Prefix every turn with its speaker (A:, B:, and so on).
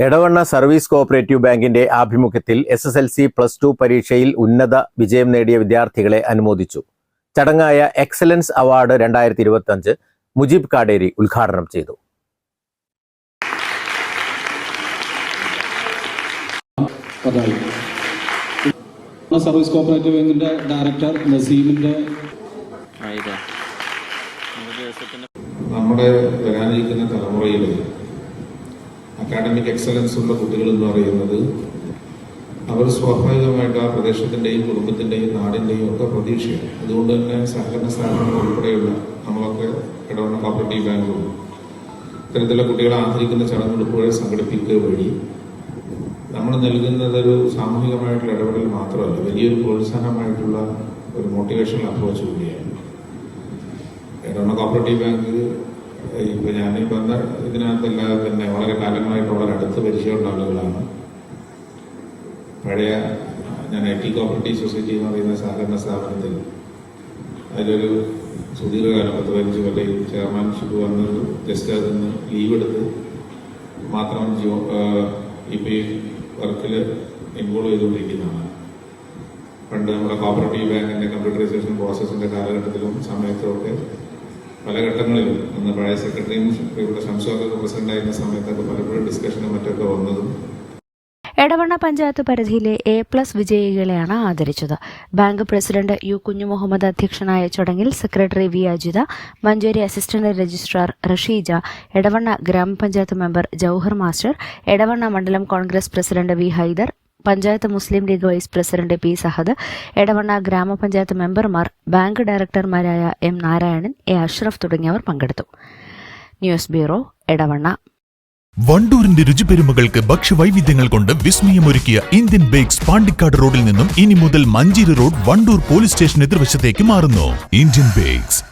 A: Edavanna service cooperative ബാങ്കിന്റെ ആഭിമുഖ്യത്തിൽ S S L C plus two പരീക്ഷയിൽ ഉന്നത വിജയം നേടിയ വിദ്യാർത്ഥികളെ അനുമോദിച്ചു. ചടങ്ങായ എക്സലൻസ് അവാർഡ് രണ്ടായിരത്തി ഇരുപത്തി അഞ്ച് മുജീബ് കാടേരി ഉദ്ഘാടനം ചെയ്തു.
B: സർവീസ് കോപ്പറേറ്റീവ് ബാങ്കിന്റെ ഡയറക്ടർ നസീമിന്റെ
C: നമ്മുടെ വരാനിരിക്കുന്ന തലമുറയിൽ അക്കാഡമിക് എക്സലൻസ് ഉള്ള കുട്ടികൾ എന്ന് പറയുന്നത് അവർ സ്വാഭാവികമായിട്ട് ആ പ്രദേശത്തിന്റെയും കുടുംബത്തിന്റെയും നാടിന്റെയും ഒക്കെ പ്രതീക്ഷയാണ്. അതുകൊണ്ട് തന്നെ സഹകരണ സ്ഥാപനങ്ങൾ ഉൾപ്പെടെയുള്ള നമ്മളൊക്കെ ഇടവണ്ണ കോപ്പറേറ്റീവ് ബാങ്കുകളും ഇത്തരത്തിലുള്ള കുട്ടികളെ ആദരിക്കുന്ന ചടങ്ങുകൾ ഇപ്പോഴും സംഘടിപ്പിക്കുക വഴി നമ്മൾ നൽകുന്നത് ഒരു സാമൂഹികമായിട്ടുള്ള ഇടപെടൽ മാത്രമല്ല വലിയൊരു പ്രോത്സാഹനമായിട്ടുള്ള ഒരു മോട്ടിവേഷണൽ അപ്രോച്ച് കൂടിയാണ്. എറണാകുളം കോപ്പറേറ്റീവ് ബാങ്ക് ഇപ്പൊ ഞാൻ വന്ന ഇതിനകത്തല്ലാതെ തന്നെ വളരെ കാലങ്ങളായിട്ട് വളരെ അടുത്ത് പരിചയമുള്ള ആളുകളാണ്. പഴയ ഞാൻ ഐ ടി കോപ്പറേറ്റീവ് സൊസൈറ്റി എന്ന് പറയുന്ന സഹകരണ സ്ഥാപനത്തിൽ അതിലൊരു സുദീർഘകാലം പത്ത് പതിനഞ്ച് കൊല്ലം ഈ ചെയർമാൻഷിപ്പ് വന്ന് ജസ്റ്റ് അതിൽ നിന്ന് ലീവ് എടുത്ത് മാത്രം ജീവ ഇപ്പൊ ഈ വർക്കിൽ ഇൻവോൾവ് ചെയ്തുകൊണ്ടിരിക്കുന്നതാണ്. പണ്ട് നമ്മുടെ കോപ്പറേറ്റീവ് ബാങ്കിന്റെ കമ്പ്യൂട്ടറൈസേഷൻ പ്രോസസ്സിന്റെ കാലഘട്ടത്തിലും സമയത്തും ഒക്കെ പല ഘട്ടങ്ങളിലും അന്ന് പഴയ സെക്രട്ടറിയും ഇവിടെ ശംസുവൊക്കെ പ്രസിഡന്റ് ആയിരുന്ന സമയത്തൊക്കെ പലപ്പോഴും ഡിസ്കഷനും മറ്റൊക്കെ വന്നതും.
D: എടവണ്ണ പഞ്ചായത്ത് പരിധിയിലെ എ പ്ലസ് വിജയികളെയാണ് ആദരിച്ചത്. Bank president U Kunju Muhammad അധ്യക്ഷനായ ചടങ്ങിൽ secretary V Ajitha Manjeri assistant registrar Rasheeja Edavanna ഗ്രാമപഞ്ചായത്ത് മെമ്പർ ജൌഹർ മാസ്റ്റർ എടവണ്ണ മണ്ഡലം Congress president V Haider panchayat Muslim League vice president P Sahad Edavanna ഗ്രാമപഞ്ചായത്ത് മെമ്പർമാർ ബാങ്ക് ഡയറക്ടർമാരായ എം നാരായണൻ എ അഷ്റഫ് തുടങ്ങിയവർ പങ്കെടുത്തു. News bureau Edavanna.
E: വണ്ടൂരിന്റെ രുചിപെരുമകൾക്ക് ഭക്ഷ്യവൈവിധ്യങ്ങൾ കൊണ്ട് വിസ്മയമൊരുക്കിയ ഇന്ത്യൻ ബേക്സ് പാണ്ടിക്കാട് റോഡിൽ നിന്നും ഇനി മുതൽ Manjeri road Wandoor police station എതിർവശത്തേക്ക് മാറുന്നു. Indian Bakes.